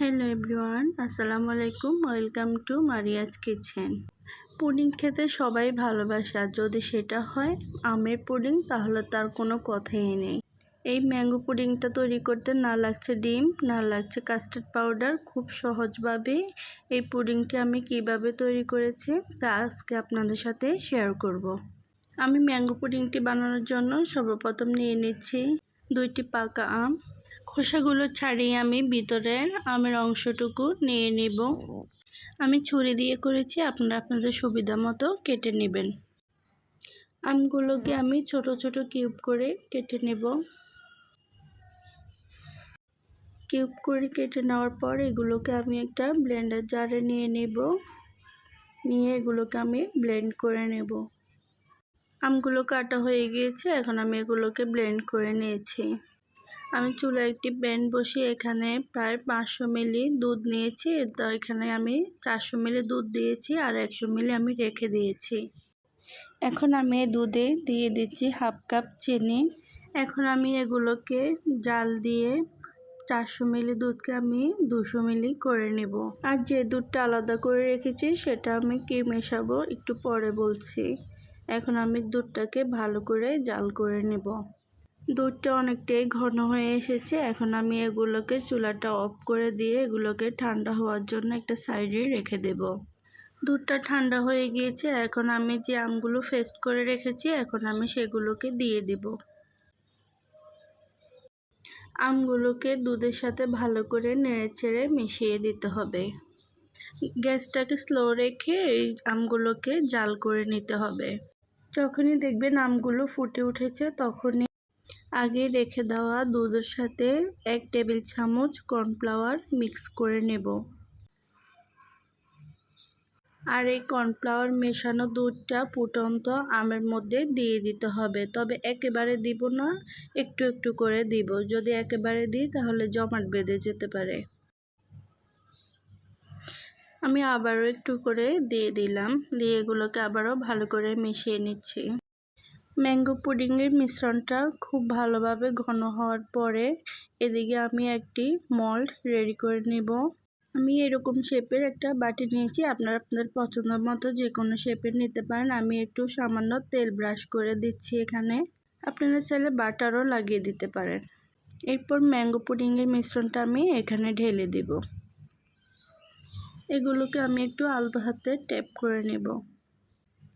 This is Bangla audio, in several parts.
হ্যালো এভরিওয়ান, আসসালামু আলাইকুম। Welcome to Maria's kitchen. Pudding খেতে সবাই ভালোবাসে যদি সেটা হয় আমের পুডিং, তাহলে তার কোনো কথাই নেই। এই ম্যাঙ্গো পুডিংটা তৈরি করতে না লাগছে ডিম, না লাগছে কাস্টার্ড পাউডার, খুব সহজভাবে এই পুডিংটি আমি কীভাবে তৈরি করেছি, তা আজকে আপনাদের সাথে শেয়ার করব। আমি ম্যাঙ্গো পুডিংটি বানানোর জন্য সর্বপ্রথম নিয়ে নিচ্ছি দুইটি পাকা আম। খোসাগুলো ছাড়িয়ে আমি ভিতরের আমের অংশটুকু নিয়ে নিব। আমি ছুরি দিয়ে করেছি, আপনারা আপনাদের সুবিধা মতো কেটে নেবেন। আমগুলোকে আমি ছোট ছোট কিউব করে কেটে নেব। কিউব করে কেটে নেওয়ার পর এগুলোকে আমি একটা ব্লেন্ডার জারে নিয়ে নেব। নিয়ে এগুলোকে আমি ব্লেন্ড করে নেব। আমগুলো কাটা হয়ে গিয়েছে, এখন আমি এগুলোকে ব্লেন্ড করে নিয়েছি। আমি চুলা একটি প্যান বসিয়ে এখানে প্রায় পাঁচশো মিলি দুধ নিয়েছি। তো এখানে আমি চারশো মিলি দুধ দিয়েছি আর একশো মিলি আমি রেখে দিয়েছি। এখন আমি দুধে দিয়ে দিচ্ছি হাফ কাপ চিনি। এখন আমি এগুলোকে জাল দিয়ে চারশো মিলি দুধকে আমি দুশো মিলি করে নেব। আর যে দুধটা আলাদা করে রেখেছি সেটা আমি কি মেশাবো একটু পরে বলছি। এখন আমি দুধটাকে ভালো করে জাল করে নেব। দুধটা অনেকটাই ঘন হয়ে এসেছে। এখন আমি এগুলোকে চুলাটা অফ করে দিয়ে এগুলোকে ঠান্ডা হওয়ার জন্য একটা সাইডে রেখে দেব। দুধটা ঠান্ডা হয়ে গিয়েছে। এখন আমি যে আমগুলো ফেস্ট করে রেখেছি, এখন আমি সেগুলোকে দিয়ে দেব। আমগুলোকে দুধের সাথে ভালো করে নেড়েচেড়ে মিশিয়ে দিতে হবে। গ্যাসটাকে স্লো রেখে এই আমগুলোকে জাল করে নিতে হবে। যখনই দেখবেন আমগুলো ফুটে উঠেছে, তখনই আগে রেখে দেওয়া দুধের সাথে এক টেবিল চামচ কর্নফ্লাওয়ার মিক্স করে নেব। আর এই কর্নফ্লাওয়ার মেশানো দুধটা ফুটন্ত আমের মধ্যে দিয়ে দিতে হবে। তবে একেবারে দিব না, একটু একটু করে দিব। যদি একেবারে দিই, তাহলে জমাট বেঁধে যেতে পারে। আমি আবারও একটু করে দিয়ে দিলাম। দিয়ে এগুলোকে আবারও ভালো করে মিশিয়ে নিচ্ছি। ম্যাঙ্গো পুডিংয়ের মিশ্রণটা খুব ভালোভাবে ঘন হওয়ার পরে এদিকে আমি একটি মল্ড রেডি করে নেব। আমি এরকম শেপের একটা বাটি নিয়েছি, আপনারা আপনাদের পছন্দ মতো যে কোনো শেপের নিতে পারেন। আমি একটু সামান্য তেল ব্রাশ করে দিচ্ছি এখানে। আপনারা চাইলে বাটারও লাগিয়ে দিতে পারেন। এরপর ম্যাঙ্গো পুডিংয়ের মিশ্রণটা আমি এখানে ঢেলে দেব। এগুলোকে আমি একটু আলতো হাতে ট্যাপ করে নেব।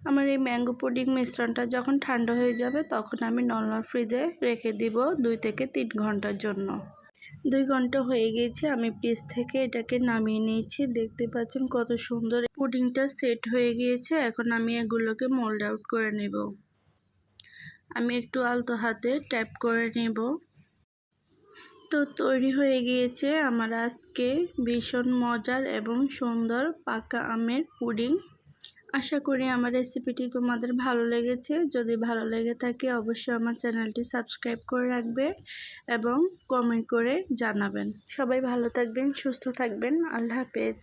আমার এই ম্যাঙ্গো পুডিং মিশ্রণটা যখন ঠান্ডা হয়ে যাবে, তখন আমি নর্মাল ফ্রিজে রেখে দিব দুই থেকে তিন ঘণ্টার জন্য। দুই ঘণ্টা হয়ে গিয়েছে, আমি পিস থেকে এটাকে নামিয়ে নিয়েছি। দেখতে পাচ্ছেন কত সুন্দর পুডিংটা সেট হয়ে গিয়েছে, এখন আমি এগুলোকে মোল্ড আউট করে নেব। আমি একটু আলতো হাতে ট্যাপ করে নেব। তো তৈরি হয়ে গিয়েছে আমার আজকে ভীষণ মজার এবং সুন্দর পাকা আমের পুডিং। আশা করি আমার রেসিপিটি তোমাদের ভালো লেগেছে। যদি ভালো লেগে থাকে, অবশ্যই আমার চ্যানেলটি সাবস্ক্রাইব করে রাখবে এবং কমেন্ট করে জানাবেন। সবাই ভালো থাকবেন, সুস্থ থাকবেন। আল্লাহ হাফেজ।